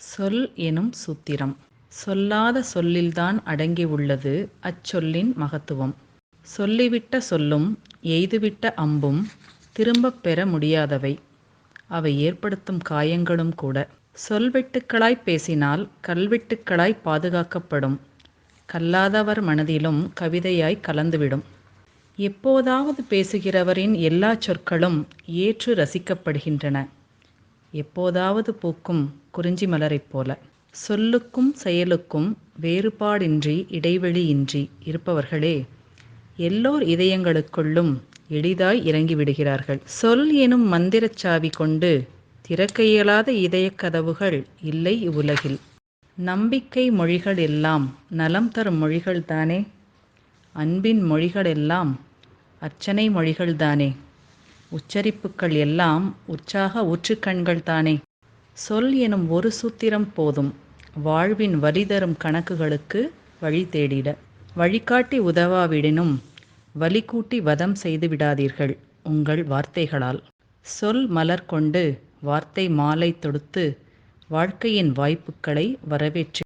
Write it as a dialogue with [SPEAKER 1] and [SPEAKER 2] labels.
[SPEAKER 1] சொல் எனும் சூத்திரம் சொல்லாத சொல்லில்தான் அடங்கியுள்ளது அச்சொல்லின் மகத்துவம். சொல்லிவிட்ட சொல்லும் எய்துவிட்ட அம்பும் திரும்பப் பெற முடியாதவை. அவை ஏற்படுத்தும் காயங்களும் கூட. சொல்வெட்டுக்களாய்ப் பேசினால் கல்வெட்டுக்களாய் பாதுகாக்கப்படும். கல்லாதவர் மனதிலும் கவிதையாய் கலந்துவிடும். எப்போதாவது பேசுகிறவரின் எல்லாச் சொற்களும் ஏற்று ரசிக்கப்படுகின்றன. எப்போதாவது பூக்கும் குறிஞ்சி மலரைப் போல. சொல்லுக்கும் செயலுக்கும் வேறுபாடின்றி இடைவெளியின்றி இருப்பவர்களே எல்லோர் இதயங்களுக்குள்ளும் எளிதாய் இறங்கிவிடுகிறார்கள். சொல் எனும் மந்திரச் சாவி கொண்டு திறக்க இயலாத இதயக் கதவுகள் இல்லை இவ்வுலகில். நம்பிக்கை மொழிகள் எல்லாம் நலம் தரும் மொழிகள்தானே. அன்பின் மொழிகளெல்லாம் அர்ச்சனை மொழிகள்தானே. உச்சரிப்புக்கள் எல்லாம் உற்சாக ஊற்றுக்கண்கள்தானே. சொல் எனும் ஒரு சூத்திரம் போதும் வாழ்வின் வலிதரும் கணக்குகளுக்கு வழி தேடிட. வழிகாட்டி உதவாவிடினும் வலிகூட்டி வதம் செய்து விடாதீர்கள் உங்கள் வார்த்தைகளால். சொல் மலர் கொண்டு வார்த்தை மாலை தொடுத்து வாழ்க்கையின் வாய்ப்புகளை வரவேற்று